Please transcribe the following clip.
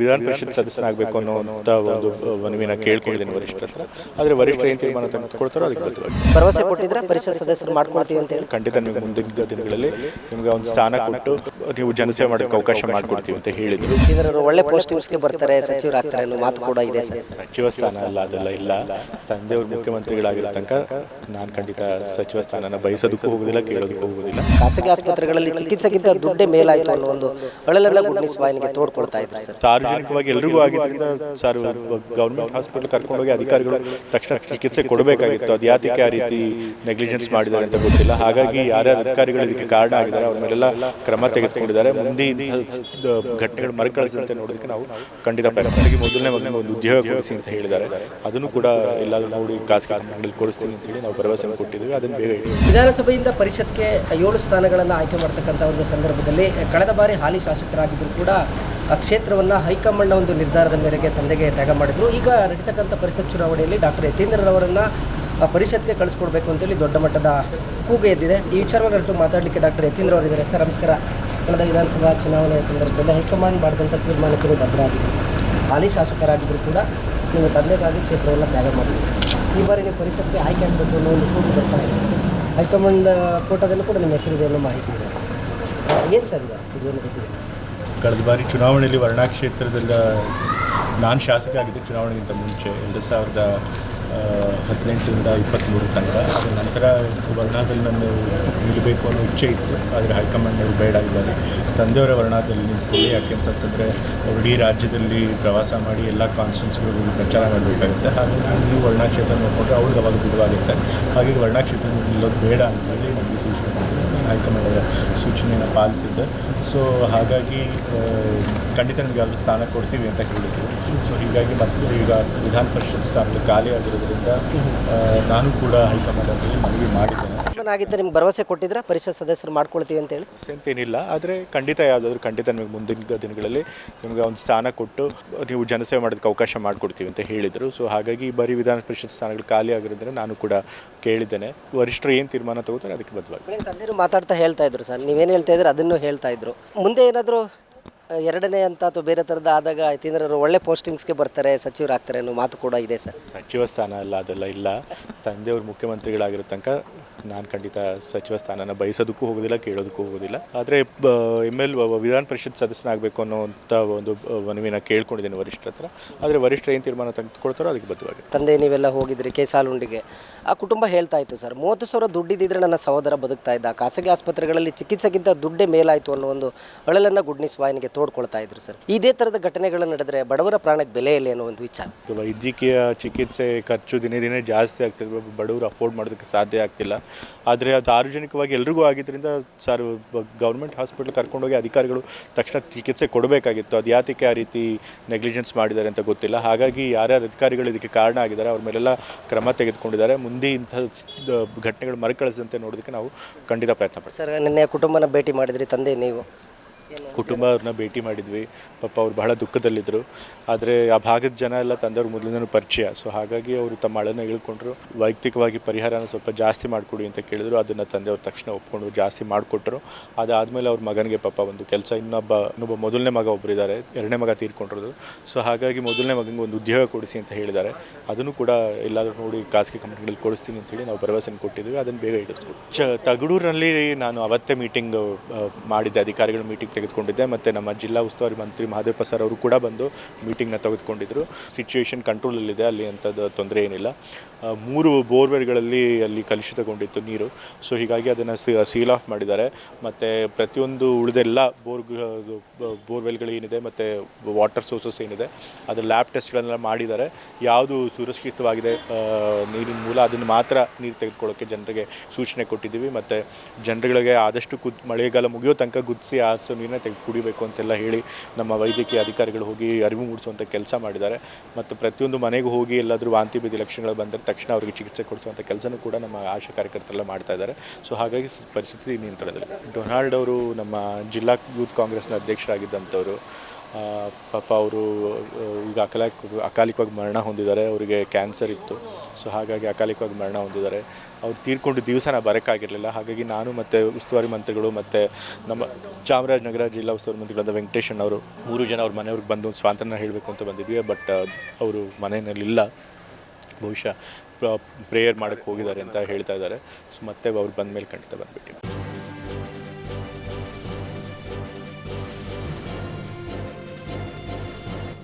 ವಿಧಾನ ಪರಿಷತ್ ಸದಸ್ಯನಾಗಬೇಕು ಅನ್ನೋಂಥ ಒಂದು ಮನವಿನ ಕೇಳ್ಕೊಂಡಿದ್ದೀನಿ ವರಿಷ್ಠರ ಹತ್ರ. ಆದರೆ ವರಿಷ್ಠರು ಏನು ತೀರ್ಮಾನ ತೆಗೆದುಕೊಳ್ತಾರೋ ಅದಕ್ಕೆ ಬದಲಾಗಿ ಭರವಸೆ ಕೊಟ್ಟಿದ್ರೆ ಪರಿಷತ್ ಸದಸ್ಯರು ಮಾಡ್ಕೊಳ್ತೀವಿ ಅಂತ ಹೇಳಿ. ಖಂಡಿತ ನಿಮಗೆ ಮುಂದಿನ ದಿನಗಳಲ್ಲಿ ನಿಮಗೆ ಒಂದು ಸ್ಥಾನ ಕೊಟ್ಟು ನೀವು ಜನಸೇವೆ ಮಾಡೋಕ್ಕೆ ಅವಕಾಶ ಮಾಡಿಕೊಡ್ತೀವಿ ಅಂತ ಹೇಳಿದರು. ಇದರ ಒಳ್ಳೆ ಪೋಸ್ಟಿಂಗ್ಸ್ಗೆ ಬರ್ತಾರೆ ಸಚಿವರಾಗ್ತಾರೆ ಅನ್ನೋ ಮಾತು ಕೂಡ ಇದೆ ಸರ್. ಸಚಿವ ಸ್ಥಾನ ಅಲ್ಲ ಅದೆಲ್ಲ ಇಲ್ಲ. ತಂದೆಯವರು ಮುಖ್ಯಮಂತ್ರಿಗಳಾಗಿರೋ ತನಕ ನಾನು ಖಂಡಿತ ಸಚಿವ ಸ್ಥಾನನ ಬಯಸೋದಕ್ಕೂ ಹೋಗೋದಿಲ್ಲ ಕೇಳೋದಕ್ಕೂ ಹೋಗೋದಿಲ್ಲ. ಖಾಸಗಿ ಆಸ್ಪತ್ರೆಗಳಲ್ಲಿ ಚಿಕಿತ್ಸೆಗಿಂತ ದುಡ್ಡೇ ಮೇಲಾಯಿತು ಅನ್ನೋ ಒಂದು ಅಳಲನ್ನ ಗುಡ್ನಿಸ್ ವಾಹಿನಿಗೆ ತೋಡ್ಕೊಳ್ತಾ ಇದ್ದಾರೆ ಸರ್ ಸಾರ್ವಜನಿಕವಾಗಿ ಎಲ್ರಿಗೂ ಆಗಿದ್ದರಿಂದ ಸರ್ ಗೌರ್ಮೆಂಟ್ ಹಾಸ್ಪಿಟಲ್ ಕರ್ಕೊಂಡೋಗಿ ಅಧಿಕಾರಿಗಳು ತಕ್ಷಣ ಚಿಕಿತ್ಸೆ ಕೊಡಬೇಕಾಗಿತ್ತು. ಅದು ಯಾತಕ್ಕೆ ಆ ರೀತಿ ನೆಗ್ಲಿಜೆನ್ಸ್ ಮಾಡಿದ್ದಾರೆ ಅಂತ ಗೊತ್ತಿಲ್ಲ. ಹಾಗಾಗಿ ಯಾರ್ಯಾರು ಅಧಿಕಾರಿಗಳು ಇದಕ್ಕೆ ಕಾರಣ ಆಗಿದ್ದಾರೆ, ಅವ್ರ ಮೇಲೆಲ್ಲ ಕ್ರಮ ತೆಗೆದುಕೊಂಡಿದ್ದಾರೆ. ಮುಂದೆ ಘಟನೆಗಳು ಮರುಕಳಿಸದಂತೆ ನೋಡೋದಕ್ಕೆ ನಾವು ಖಂಡಿತ ಪ್ರಯತ್ನ ಮೊದಲನೇ ಮೊದಲನೇ ಒಂದು ಉದ್ಯೋಗ ಕೊಡಿಸಿ ಅಂತ ಹೇಳಿದ್ದಾರೆ. ಅದನ್ನು ಕೂಡ ಎಲ್ಲರೂ ನೋಡಿ ಖಾಸಗಿ ಕಂಪನಿಗಳಲ್ಲಿ ಕೊಡಿಸ್ತೀನಿ ಅಂತ ಹೇಳಿ ನಾವು ಭರವಸೆ ಕೊಟ್ಟಿದ್ದೀವಿ. ಅದನ್ನು ಬೇಗ ವಿಧಾನಸಭೆಯಿಂದ ಪರಿಷತ್ಗೆ ಏಳು ಸ್ಥಾನಗಳನ್ನು ಆಯ್ಕೆ ಮಾಡ್ತಕ್ಕಂಥ ಒಂದು ಸಂದರ್ಭದಲ್ಲಿ ಕಳೆದ ಬಾರಿ ಹಾಲಿ ಶಾಸಕರಾಗಿದ್ದರೂ ಕೂಡ ಆ ಕ್ಷೇತ್ರವನ್ನು ಹೈಕಮಾಂಡ್ನ ಒಂದು ನಿರ್ಧಾರದ ಮೇರೆಗೆ ತಂದೆಗೆ ತ್ಯಾಗ ಮಾಡಿದ್ರು. ಈಗ ನಡೀತಕ್ಕಂಥ ಪರಿಷತ್ ಚುನಾವಣೆಯಲ್ಲಿ ಡಾಕ್ಟರ್ ಯತೀಂದ್ರರವರನ್ನು ಆ ಪರಿಷತ್ಗೆ ಕಳಿಸ್ಕೊಡ್ಬೇಕು ಅಂತೇಳಿ ದೊಡ್ಡ ಮಟ್ಟದ ಕೂಗು ಎದ್ದಿದೆ. ಈ ವಿಚಾರವಾಗಿ ಅಷ್ಟು ಮಾತಾಡಲಿಕ್ಕೆ ಡಾಕ್ಟರ್ ಯತೀಂದ್ರ ಅವರಿದ್ದಾರೆ. ಸರ್, ನಮಸ್ಕಾರ. ಕಳೆದ ವಿಧಾನಸಭಾ ಚುನಾವಣೆಯ ಸಂದರ್ಭದಲ್ಲಿ ಹೈಕಮಾಂಡ್ ಮಾಡಿದಂಥ ತೀರ್ಮಾನಕ್ಕೆ ನೀವು ಬದ್ಧರಾಗಿದ್ದೀರಿ ಹಾಲಿ ಶಾಸಕರಾಗಿದ್ದರೂ ಕೂಡ ನೀವು ತಂದೆಗಾಗಿ ಕ್ಷೇತ್ರವನ್ನು ತ್ಯಾಗ ಮಾಡಿದ್ರು. ಈ ಬಾರಿ ನೀವು ಪರಿಷತ್ಗೆ ಆಯ್ಕೆ ಆಗಬೇಕು ಅನ್ನೋ ಒಂದು ಕೂಗು ಬರ್ತಾ ಇದೆ. ಹೈಕಮಾಂಡ್ ಕೋಟಾದಲ್ಲೂ ಕೂಡ ನಿಮ್ಮ ಹೆಸರಿದೆ ಅನ್ನೋ ಮಾಹಿತಿ ಇದೆ. ಏನು ಸರ್ ಇದು ಸಿಗುವ ಕಳೆದ ಬಾರಿ ಚುನಾವಣೆಯಲ್ಲಿ ವರ್ಣಾ ಕ್ಷೇತ್ರದಲ್ಲಿ ನಾನು ಶಾಸಕ ಆಗಿದ್ದೆ ಚುನಾವಣೆಗಿಂತ ಮುಂಚೆ ಎರಡು ಸಾವಿರದ ಹದಿನೆಂಟರಿಂದ ಇಪ್ಪತ್ತ್ಮೂರು ತನಕ. ಅದರ ನಂತರ ವರ್ಣಾದಲ್ಲಿ ನಾನು ನಿಲ್ಲಬೇಕು ಅನ್ನೋ ಇಚ್ಛೆ ಇತ್ತು. ಆದರೆ ಹೈಕಮಾಂಡ್ನವರು ಬೇಡ ಇದ್ದಾರೆ. ತಂದೆಯವರ ವರ್ಣಾದಲ್ಲಿ ನಿಂತ್ಕೊಳ್ಳಿ ಯಾಕೆ ಅಂತಂತಂದರೆ ಅವ್ರು ಇಡೀ ರಾಜ್ಯದಲ್ಲಿ ಪ್ರವಾಸ ಮಾಡಿ ಎಲ್ಲ ಕಾನ್ಸ್ಟೆನ್ಸ್ಗಳು ಪ್ರಚಾರ ಮಾಡಬೇಕಾಗುತ್ತೆ. ಹಾಗಾಗಿ ನೀವು ವರ್ಣಾ ಕ್ಷೇತ್ರ ನೋಡಿಕೊಂಡ್ರೆ ಅವ್ರಿಗೆ ಅವಾಗ ಬಿಡುವಾಗುತ್ತೆ. ಹಾಗಾಗಿ ವರ್ಣಾ ಕ್ಷೇತ್ರ ನಿಲ್ಲೋದು ಬೇಡ ಅಂತ ಹೇಳಿ ನನಗೆ ಸೂಚನೆ ಕೊಟ್ಟರು. ನಾನು ಹೈಕಮಾಂಡರ ಸೂಚನೆಯನ್ನು ಪಾಲಿಸಿದ್ದೆ. ಸೊ ಹಾಗಾಗಿ ಖಂಡಿತ ನಿಮಗೆ ಯಾವುದು ಸ್ಥಾನ ಕೊಡ್ತೀವಿ ಅಂತ ಹೇಳಿದ್ರು. ಸೊ ಹೀಗಾಗಿ ಮತ್ತೆ ಈಗ ವಿಧಾನ ಪರಿಷತ್ ಸ್ಥಾನಗಳು ಖಾಲಿ ಆಗಿರೋದ್ರಿಂದ ನಾನು ಕೂಡ ಹೈಕಮಾಂಡಲ್ಲಿ ಮನವಿ ಮಾಡಿದ್ದೇನೆ. ಆಗಿದ್ದರೆ ನಿಮ್ಗೆ ಭರವಸೆ ಕೊಟ್ಟಿದ್ರೆ ಪರಿಷತ್ ಸದಸ್ಯರು ಮಾಡ್ಕೊಳ್ತೀವಿ ಅಂತ ಅಂತೇಳಿ ಅಂತೇನಿಲ್ಲ ಆದರೆ ಖಂಡಿತ ಯಾವುದಾದ್ರೂ ಖಂಡಿತ ನಿಮಗೆ ಮುಂದಿನ ದಿನಗಳಲ್ಲಿ ನಿಮಗೆ ಒಂದು ಸ್ಥಾನ ಕೊಟ್ಟು ನೀವು ಜನಸೇವೆ ಮಾಡೋದಕ್ಕೆ ಅವಕಾಶ ಮಾಡಿಕೊಡ್ತೀವಿ ಅಂತ ಹೇಳಿದರು. ಸೊ ಹಾಗಾಗಿ ಈ ಬಾರಿ ವಿಧಾನ ಪರಿಷತ್ ಸ್ಥಾನಗಳು ಖಾಲಿ ಆಗಿರೋದ್ರೆ ನಾನು ಕೂಡ ಕೇಳಿದ್ದೇನೆ. ವರಿಷ್ಠರು ಏನು ತೀರ್ಮಾನ ತಗೋತಾರೆ ಅದಕ್ಕೆ ಬದಲಾಗಿ ತಂದೆಯರು ಮಾತಾಡ್ತಾ ಹೇಳ್ತಾ ಇದ್ರು ಸರ್. ನೀವೇನು ಹೇಳ್ತಾ ಇದ್ರೆ ಅದನ್ನು ಹೇಳ್ತಾ ಇದ್ರು. ಮುಂದೆ ಏನಾದರೂ ಎರಡನೇ ಅಂತ ಅಥವಾ ಬೇರೆ ಥರದ ಆದಾಗ ಯತೀಂದ್ರರು ಒಳ್ಳೆ ಪೋಸ್ಟಿಂಗ್ಸ್ಗೆ ಬರ್ತಾರೆ ಸಚಿವರಾಗ್ತಾರೆ ಅನ್ನೋ ಮಾತು ಕೂಡ ಇದೆ ಸರ್. ಸಚಿವ ಸ್ಥಾನ ಅಲ್ಲ ಅದೆಲ್ಲ ಇಲ್ಲ. ತಂದೆಯವರು ಮುಖ್ಯಮಂತ್ರಿಗಳಾಗಿರೋ ತನಕ ನಾನು ಖಂಡಿತ ಸಚಿವ ಸ್ಥಾನನ ಬಯಸೋದಕ್ಕೂ ಹೋಗೋದಿಲ್ಲ ಕೇಳೋದಕ್ಕೂ ಹೋಗೋದಿಲ್ಲ. ಆದರೆ ಎಂ ಎಲ್ ವಿಧಾನ ಪರಿಷತ್ ಸದಸ್ಯನಾಗಬೇಕು ಅನ್ನೋಂಥ ಒಂದು ಮನವಿನ ಕೇಳ್ಕೊಂಡಿದ್ದೇನೆ ವರಿಷ್ಠರ ಹತ್ರ. ಆದರೆ ವರಿಷ್ಠ ಏನು ತೀರ್ಮಾನ ತೆಗೆದುಕೊಳ್ತಾರೋ ಅದಕ್ಕೆ ಬದ್ಧವಾಗಿ ತಂದೆ ನೀವೆಲ್ಲ ಹೋಗಿದ್ರಿ ಕೆ ಸಾಲುಂಡಿಗೆ. ಆ ಕುಟುಂಬ ಹೇಳ್ತಾ ಇತ್ತು ಸರ್ ಮೂವತ್ತು ಸಾವಿರ ದುಡ್ಡಿದ್ದಿದ್ರೆ ನನ್ನ ಸಹೋದರ ಬದುಕ್ತಾ ಇದ್ದ. ಖಾಸಗಿ ಆಸ್ಪತ್ರೆಗಳಲ್ಲಿ ಚಿಕಿತ್ಸೆಗಿಂತ ದುಡ್ಡೇ ಮೇಲಾಯಿತು ಅನ್ನೋ ಒಂದು ಅಳಲನ್ನು ಗುಡ್ನಿಸುವ ವಾಹಿನಿಗೆ ತೋಡ್ಕೊಳ್ತಾ ಇದ್ರು ಸರ್. ಇದೇ ಥರದ ಘಟನೆಗಳು ನಡೆದ್ರೆ ಬಡವರ ಪ್ರಾಣಕ್ಕೆ ಬೆಲೆ ಇಲ್ಲ ಅನ್ನೋ ಒಂದು ವಿಚಾರ. ವೈದ್ಯಕೀಯ ಚಿಕಿತ್ಸೆ ಖರ್ಚು ದಿನೇ ದಿನೇ ಜಾಸ್ತಿ ಆಗ್ತಿದೆ ಬಡವರು ಅಫೋರ್ಡ್ ಮಾಡೋದಕ್ಕೆ ಸಾಧ್ಯ ಆಗ್ತಿಲ್ಲ. ಆದರೆ ಅದು ಸಾರ್ವಜನಿಕವಾಗಿ ಎಲ್ರಿಗೂ ಆಗಿದ್ದರಿಂದ ಸರ್ ಗೌರ್ಮೆಂಟ್ ಹಾಸ್ಪಿಟಲ್ ಕರ್ಕೊಂಡೋಗಿ ಅಧಿಕಾರಿಗಳು ತಕ್ಷಣ ಚಿಕಿತ್ಸೆ ಕೊಡಬೇಕಾಗಿತ್ತು. ಅದು ಯಾತಕ್ಕೆ ಆ ರೀತಿ ನೆಗ್ಲಿಜೆನ್ಸ್ ಮಾಡಿದ್ದಾರೆ ಅಂತ ಗೊತ್ತಿಲ್ಲ. ಹಾಗಾಗಿ ಯಾರ್ಯಾರು ಅಧಿಕಾರಿಗಳು ಇದಕ್ಕೆ ಕಾರಣ ಆಗಿದ್ದಾರೆ ಅವ್ರ ಮೇಲೆಲ್ಲ ಕ್ರಮ ತೆಗೆದುಕೊಂಡಿದ್ದಾರೆ. ಮುಂದೆ ಇಂಥ ಘಟನೆಗಳು ಮರುಕಳಿಸದಂತೆ ನೋಡೋದಕ್ಕೆ ನಾವು ಖಂಡಿತ ಪ್ರಯತ್ನ ಪಡ್ತೀವಿ. ಸರ್ ನಿನ್ನೆ ಕುಟುಂಬನ ಭೇಟಿ ಮಾಡಿದ್ರಿ ತಂದೆ ನೀವು. ಕುಟುಂಬ ಅವ್ರನ್ನ ಭೇಟಿ ಮಾಡಿದ್ವಿ. ಪಾಪ ಅವ್ರು ಬಹಳ ದುಃಖದಲ್ಲಿದ್ದರು ಆದರೆ ಆ ಭಾಗದ ಜನ ಎಲ್ಲ ತಂದವ್ರ ಮೊದಲಿಂದನೂ ಪರಿಚಯ. ಸೊ ಹಾಗಾಗಿ ಅವರು ತಮ್ಮ ಅಳನ ಇಳ್ಕೊಂಡ್ರು ವೈಯಕ್ತಿಕವಾಗಿ ಪರಿಹಾರನ ಸ್ವಲ್ಪ ಜಾಸ್ತಿ ಮಾಡಿಕೊಡಿ ಅಂತ ಕೇಳಿದ್ರು. ಅದನ್ನು ತಂದೆಯವ್ರು ತಕ್ಷಣ ಒಪ್ಕೊಂಡು ಜಾಸ್ತಿ ಮಾಡಿಕೊಟ್ರು. ಅದಾದಮೇಲೆ ಅವ್ರ ಮಗನಿಗೆ ಪಾಪ ಒಂದು ಕೆಲಸ, ಇನ್ನೊಬ್ಬ ಇನ್ನೊಬ್ಬ ಮೊದಲನೇ ಮಗ ಒಬ್ಬರಿದ್ದಾರೆ ಎರಡನೇ ಮಗ ತೀರ್ಕೊಂಡಿರೋದು. ಸೊ ಹಾಗಾಗಿ ಮೊದಲನೇ ಮಗನಿಗೆ ಒಂದು ಉದ್ಯೋಗ ಕೊಡಿಸಿ ಅಂತ ಹೇಳಿದ್ದಾರೆ. ಅದನ್ನು ಕೂಡ ಎಲ್ಲಾದರೂ ನೋಡಿ ಖಾಸಗಿ ಕಂಪ್ನಿಗಳಲ್ಲಿ ಕೊಡಿಸ್ತೀನಿ ಅಂತ ಹೇಳಿ ನಾವು ಭರವಸೆ ಕೊಟ್ಟಿದ್ವಿ. ಅದನ್ನು ಬೇಗ ಈಡೇರಿಸ್ಕೊಡಿ ಚ, ತಗಡೂರಿನಲ್ಲಿ ನಾನು ಅವತ್ತೇ ಮೀಟಿಂಗ್ ಮಾಡಿದ್ದೆ. ಅಧಿಕಾರಿಗಳ ಮೀಟಿಂಗ್ ತೆಗೆದುಕೊಂಡಿದ್ದೆ. ಮತ್ತು ನಮ್ಮ ಜಿಲ್ಲಾ ಉಸ್ತುವಾರಿ ಮಂತ್ರಿ ಮಹದೇವಪ್ಪ ಸರ್ ಅವರು ಕೂಡ ಬಂದು ಮೀಟಿಂಗ್ನ ತೆಗೆದುಕೊಂಡಿದ್ದರು ಸಿಚುವೇಶನ್ ಕಂಟ್ರೋಲಲ್ಲಿದೆ ಅಲ್ಲಿ ಅಂಥದ್ದು ತೊಂದರೆ ಏನಿಲ್ಲ. ಮೂರು ಬೋರ್ವೆಲ್ಗಳಲ್ಲಿ ಅಲ್ಲಿ ಕಲುಷಿತಗೊಂಡಿತ್ತು ನೀರು. ಸೊ ಹೀಗಾಗಿ ಅದನ್ನು ಸೀಲ್ ಆಫ್ ಮಾಡಿದ್ದಾರೆ. ಮತ್ತು ಪ್ರತಿಯೊಂದು ಉಳಿದೆಲ್ಲ ಬೋರ್ ಬೋರ್ವೆಲ್ಗಳು ಏನಿದೆ, ಮತ್ತು ವಾಟರ್ ಸೋರ್ಸಸ್ ಏನಿದೆ, ಅದರ ಲ್ಯಾಬ್ ಟೆಸ್ಟ್ಗಳನ್ನೆಲ್ಲ ಮಾಡಿದ್ದಾರೆ. ಯಾವುದು ಸುರಕ್ಷಿತವಾಗಿದೆ ನೀರಿನ ಮೂಲ, ಅದನ್ನು ಮಾತ್ರ ನೀರು ತೆಗೆದುಕೊಳ್ಳೋಕ್ಕೆ ಜನರಿಗೆ ಸೂಚನೆ ಕೊಟ್ಟಿದ್ದೀವಿ. ಮತ್ತು ಜನರುಗಳಿಗೆ ಆದಷ್ಟು ಕುದ್, ಮಳೆಗಾಲ ಮುಗಿಯೋ ತನಕ ಗುದ್ಸಿ ಆರಿಸೋ ನೀರನ್ನ ತೆಗೆದು ಕುಡಿಬೇಕು ಅಂತೆಲ್ಲ ಹೇಳಿ ನಮ್ಮ ವೈದ್ಯಕೀಯ ಅಧಿಕಾರಿಗಳು ಹೋಗಿ ಅರಿವು ಮೂಡಿಸುವಂಥ ಕೆಲಸ ಮಾಡಿದ್ದಾರೆ. ಮತ್ತು ಪ್ರತಿಯೊಂದು ಮನೆಗೂ ಹೋಗಿ ಎಲ್ಲಾದರೂ ವಾಂತಿ ಭೇದಿ ಲಕ್ಷಣಗಳು ಬಂದರೆ ತಕ್ಷಣ ಅವರಿಗೆ ಚಿಕಿತ್ಸೆ ಕೊಡಿಸುವಂಥ ಕೆಲಸನೂ ಕೂಡ ನಮ್ಮ ಆಶಾ ಕಾರ್ಯಕರ್ತರೆಲ್ಲ ಮಾಡ್ತಾ ಇದ್ದಾರೆ. ಸೊ ಹಾಗಾಗಿ ಪರಿಸ್ಥಿತಿ ನಿಯಂತ್ರಣದಲ್ಲಿ. ಡೊನಾಲ್ಡ್ ಅವರು ನಮ್ಮ ಜಿಲ್ಲಾ ಯೂತ್ ಕಾಂಗ್ರೆಸ್ನ ಅಧ್ಯಕ್ಷರಾಗಿದ್ದಂಥವರು ಪಾಪ ಅವರು ಈಗ ಅಕಾಲಿಕ, ಅಕಾಲಿಕವಾಗಿ ಮರಣ ಹೊಂದಿದ್ದಾರೆ, ಅವರಿಗೆ ಕ್ಯಾನ್ಸರ್ ಇತ್ತು. ಸೊ ಹಾಗಾಗಿ ಅಕಾಲಿಕವಾಗಿ ಮರಣ ಹೊಂದಿದ್ದಾರೆ. ಅವ್ರು ತೀರ್ಕೊಂಡು ದಿವಸ ನಾ ಬರೋಕ್ಕಾಗಿರಲಿಲ್ಲ. ಹಾಗಾಗಿ ನಾನು ಮತ್ತು ಉಸ್ತುವಾರಿ ಮಂತ್ರಿಗಳು ಮತ್ತು ನಮ್ಮ ಚಾಮರಾಜನಗರ ಜಿಲ್ಲಾ ಉಸ್ತುವಾರಿ ಮಂತ್ರಿಗಳಾದ ವೆಂಕಟೇಶನ್ ಅವರು ಮೂರು ಜನ ಅವ್ರ ಮನೆಯವ್ರಿಗೆ ಬಂದು ಸ್ವಾತಂತ್ರ್ಯ ಹೇಳಬೇಕು ಅಂತ ಬಂದಿದ್ವಿ. ಬಟ್ ಅವರು ಮನೆಯಲ್ಲಿಲ್ಲ. ಬಹುಶಃ ಪ್ರೇಯರ್ ಮಾಡೋಕ್ಕೆ ಹೋಗಿದ್ದಾರೆ ಅಂತ ಹೇಳ್ತಾ ಇದ್ದಾರೆ. ಸೊ ಮತ್ತೆ ಅವ್ರು ಬಂದ ಮೇಲೆ ಖಂಡಿತ